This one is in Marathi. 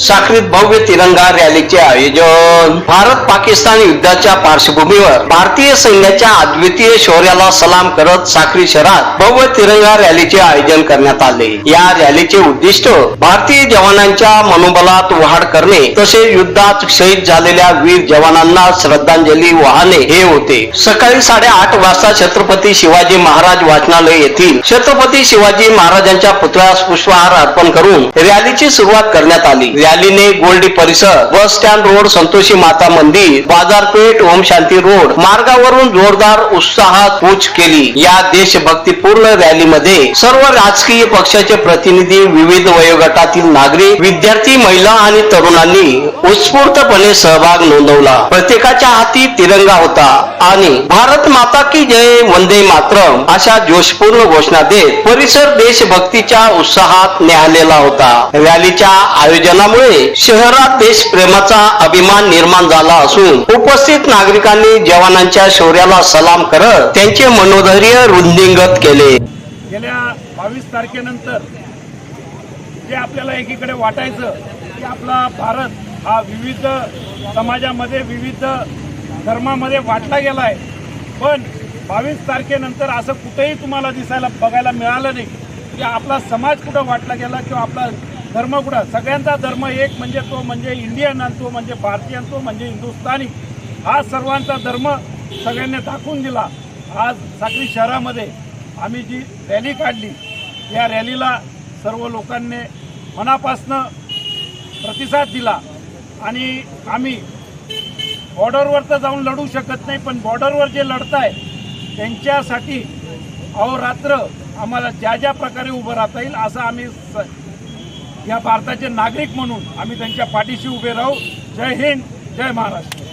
साखरीत भव्य तिरंगा रॅलीचे आयोजन. भारत पाकिस्तान युद्धाच्या पार्श्वभूमीवर भारतीय सैन्याच्या अद्वितीय शौर्याला सलाम करत साखरी शहरात भव्य तिरंगा रॅलीचे आयोजन करण्यात आले. या रॅलीचे उद्दिष्ट भारतीय जवानांच्या मनोबलात वाढ करणे तसेच युद्धात शहीद झालेल्या वीर जवानांना श्रद्धांजली वाहणे हे होते. सकाळी साडेआठ वाजता छत्रपती शिवाजी महाराज वाचनालय येथील छत्रपती शिवाजी महाराजांच्या पुतळ्यास पुष्पहार अर्पण करून रॅलीची सुरुवात करण्यात आली. रॅलीने गोल्डी परिसर bus stand road Santoshi Mata मंदिर बाजारपेठ ओम शांती रोड. मार्गावरून जोरदार उत्साहात कूच केली. या देशभक्तीपूर्ण रॅलीमध्ये सर्व राजकीय पक्षाचे प्रतिनिधी विविध वयोगटातील नागरिक विद्यार्थी महिला आणि तरुणांनी उत्स्फूर्तपणे सहभाग नोंदवला. प्रत्येकाच्या हाती तिरंगा होता आणि भारत माता की जय वंदे मातरम अशा जोशपूर्ण घोषणा देत परिसर देशभक्तीच्या उत्साहात न्याहालेला होता. रॅलीच्या आयोजनामुळे शहरात देशप्रेमाचा अभिमान निर्माण झाला असून उपस्थित नागरिकांनी जवानांच्या शौर्याला सलाम करत त्यांचे मनोधैर्य वृद्धिंगत केले. गेल्या बावीस तारखेनंतर जे आपल्याला एकीकडे वाटायचं की आपला भारत हा विविध समाजामध्ये विविध धर्मामध्ये वाटला गेला आहे पण बावीस तारखेनंतर असं कुठेही तुम्हाला दिसायला बघायला मिळालं नाही की आपला समाज कुठं वाटला गेला किंवा आपला धर्म कुठं? सगळ्यांचा धर्म एक म्हणजे तो म्हणजे इंडियन आणि तो म्हणजे भारतीय तो म्हणजे हिंदुस्थानी. हा सर्वांचा धर्म सगळ्यांनी दाखवून दिला. आज साक्री शहरामध्ये आम्ही जी रॅली काढली या रॅलीला सर्व लोकांनी मनापासनं प्रतिसाद दिला. आणि आम्ही बॉर्डरवर तर जाऊन लढू शकत नाही पण बॉर्डरवर जे लढत आहे त्यांच्यासाठी अहोरात्र आम्हाला ज्या ज्या प्रकारे उभं राहता येईल असं आम्ही स या भारताचे नागरिक म्हणून आम्ही त्यांच्या पाठीशी उभे राहू. जय हिंद जय महाराष्ट्र.